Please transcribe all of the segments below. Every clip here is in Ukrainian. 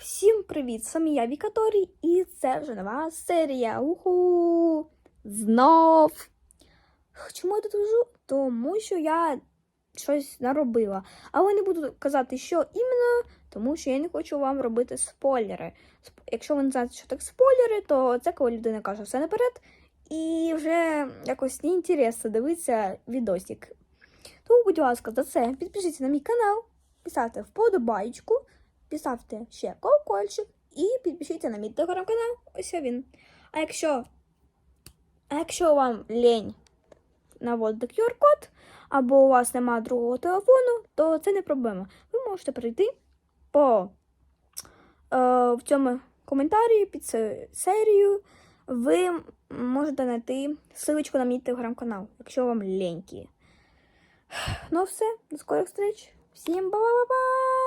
Всім привіт! Самі я Вікаторій, і це вже нова серія. Уху! Знов! Чому я тут кажу? Тому що я щось наробила. Але не буду казати, що іменно, тому що я не хочу вам робити спойлери. Якщо ви не знаєте, що так спойлери, то це коли людина каже все наперед, і вже якось неінтересно дивитися відосик. Тому, будь ласка, за це підпишіться на мій канал, писати вподобайку, поставте ще колокольчик і підпишіться на мій телеграм-канал. Ось він. А якщо, а якщо вам лень наводити QR-код, або у вас немає другого телефону, то це не проблема. Ви можете прийти по е, в цьому коментарі під серією. Ви можете знайти ссылочку на мій телеграм-канал, якщо вам ленькі. Ну все, до скорих встреч. Всім ба-ба-ба!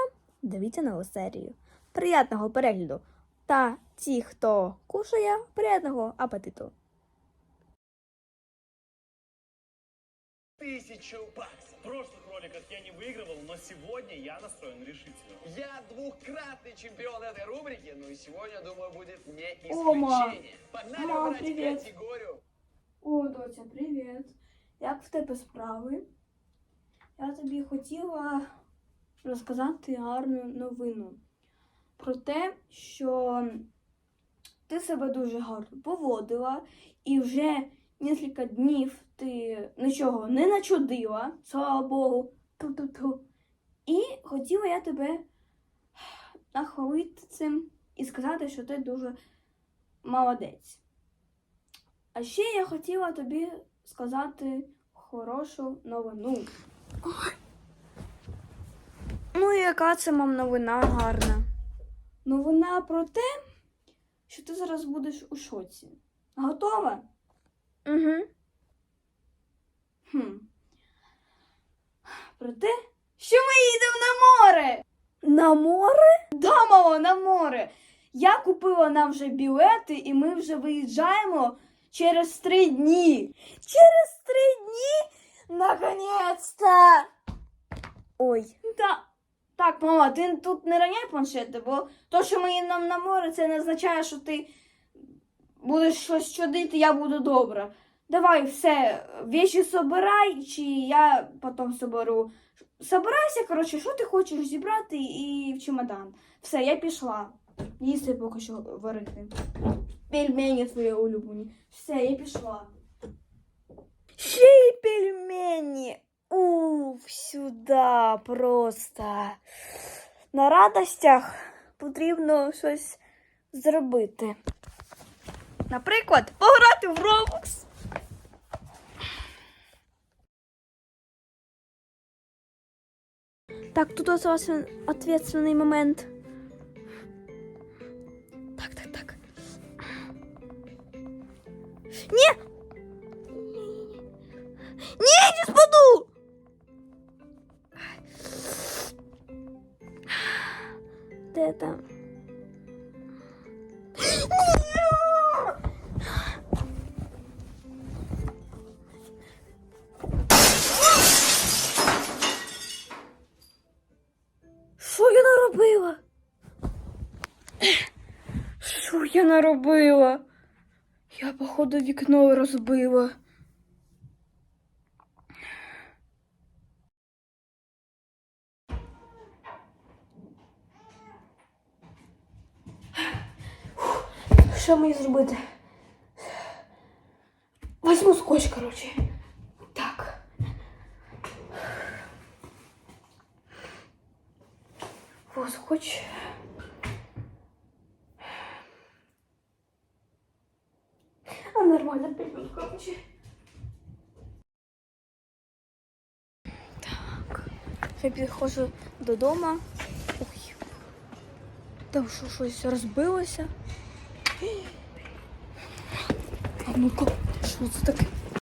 Дивіться нову серію. Приятного перегляду! Та ті, хто кушає, приятного апетиту! Тысячу баксов. В прошлых роликах я не выигрывал, но сегодня я настроен решительно. Я двукратный чемпион этой рубрики, ну и сегодня, думаю, будет не Ома. исключение. Погнали Мам, выбирать привет. категорию. О, доця, привіт! Як в тебе справи? Я тобі хотіла розказати гарну новину про те, що ти себе дуже гарно поводила, і вже кілька днів ти нічого не начудила, слава Богу. Ту-ту-ту. І хотіла я тебе нахвалити цим і сказати, що ти дуже молодець. А ще я хотіла тобі сказати хорошу новину. Ну і яка це мам новина гарна? Новина про те, що ти зараз будеш у шоці. Готова? Угу. Хм. Про те, що ми їдемо на море. На море? Да, мало, на море. Я купила нам вже білети, і ми вже виїжджаємо через три дні. Через три дні? Наконець-то! Ой. Та, так, мама, ти тут не раняй планшети, бо то, що ми їдемо на море, це не означає, що ти будеш щось чудити, я буду добра. Давай все, вещи собирай, чи я потім соберу. Собирайся, коротше, що ти хочеш зібрати і в чемодан. Все, я пішла. Їсти поки що варити. Пельмені твої улюблені. Все, я пішла. Ще й пельмені. Уф, сюди просто. На радостях потрібно щось зробити. Наприклад, пограти в Roblox. Так, тут остался ответственный момент. Так, так, так. Не! Де там? Що я наробила? Що я наробила? Я, походу, вікно розбила. Що мені зробити? Возьму скотч, коротше. Так. О, скотч. А нормально пойдет, короче. Так. Я підходжу додому. Ой. Там що щось розбилося. А ну-ка, що це таке?